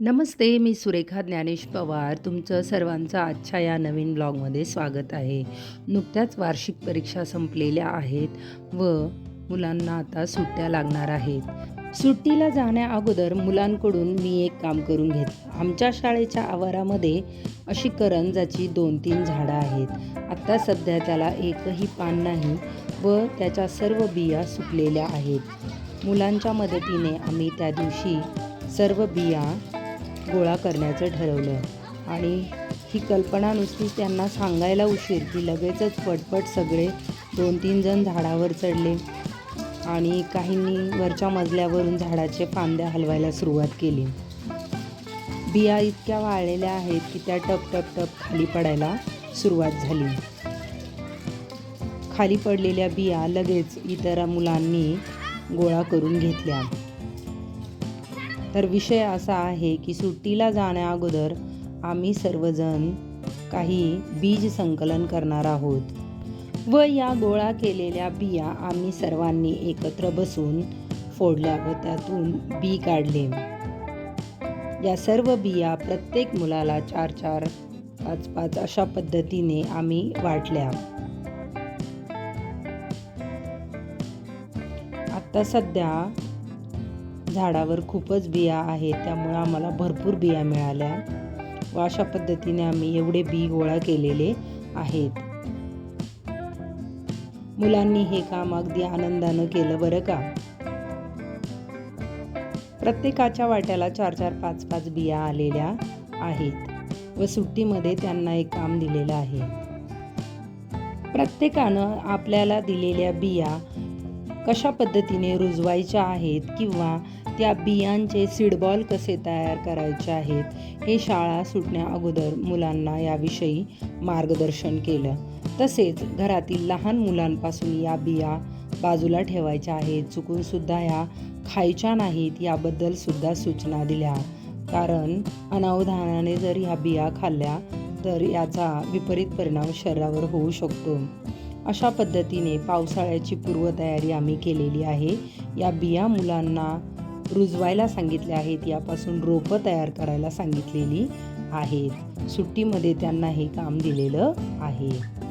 नमस्ते मी सुरेखा ज्ञानेश पवार. तुमचं सर्वांचं आजच्या या नवीन ब्लॉगमध्ये स्वागत आहे. नुकत्याच वार्षिक परीक्षा संपलेल्या आहेत व मुलांना आता सुट्ट्या लागणार आहेत. सुट्टीला जाण्या अगोदर मुलांकडून मी एक काम करून घेत आमच्या शाळेच्या आवारामध्ये अशी करंजाची दोन तीन झाडं आहेत. आत्ता सध्या त्याला एकही पान नाही व त्याच्या सर्व बिया सुकलेल्या आहेत. मुलांच्या मदतीने आम्ही त्या दिवशी सर्व बिया गोळा करण्याचं ठरवलं. आणि ही कल्पना नुसती त्यांना सांगायला उशीर की लगेचच पटपट सगळे दोन तीन जण झाडावर चढले आणि काहींनी वरच्या मजल्यावरून झाडाचे फांद्या हलवायला सुरुवात केली. बिया इतक्या वाळलेल्या आहेत की त्या टप टप टप खाली पडायला सुरुवात झाली. खाली पडलेल्या बिया लगेच इतर मुलांनी गोळा करून घेतल्या. तर विषय असा आहे की सुट्टीला जाण्याअगोदर आम्ही सर्वजण काही बीज संकलन करणार आहोत व या गोळा केलेल्या बिया आम्ही सर्वांनी एकत्र बसून फोडल्या व त्यातून बी काढले. या सर्व बिया प्रत्येक मुलाला चार चार पाच पाच अशा पद्धतीने आम्ही वाटल्या. आता सध्या झाडावर खूपच बिया आहेत त्यामुळे आम्हाला भरपूर बिया मिळाल्या. व अशा पद्धतीने आम्ही एवढे बी गोळा केलेले आहेत. मुलांनी हे काम अगदी आनंदानं केलं बरं का? प्रत्येकाच्या वाट्याला चार चार पाच पाच बिया आलेल्या आहेत व सुट्टीमध्ये त्यांना एक काम दिलेलं आहे. प्रत्येकानं आपल्याला दिलेल्या बिया कशा पद्धतीने रुजवायच्या आहेत किंवा त्या बियांचे सीडबॉल कसे तयार करायचे आहेत हे शाळा सुटण्या अगोदर मुलांना याविषयी मार्गदर्शन केलं. तसेच घरातील लहान मुलांपासून या बिया बाजूला ठेवायच्या आहेत चुकूनसुद्धा या खायच्या नाहीत याबद्दलसुद्धा सूचना दिल्या. कारण अनावधानाने जर ह्या बिया खाल्ल्या तर याचा विपरीत परिणाम शरीरावर होऊ शकतो. अशा पद्धतीने पावसाळ्याची पूर्वतयारी आम्ही केलेली आहे. या बिया मुलांना रुजवायला सांगितले आहेत. यापासून रोपं तयार करायला सांगितलेली आहेत. सुट्टीमध्ये त्यांना हे काम दिलेलं आहे.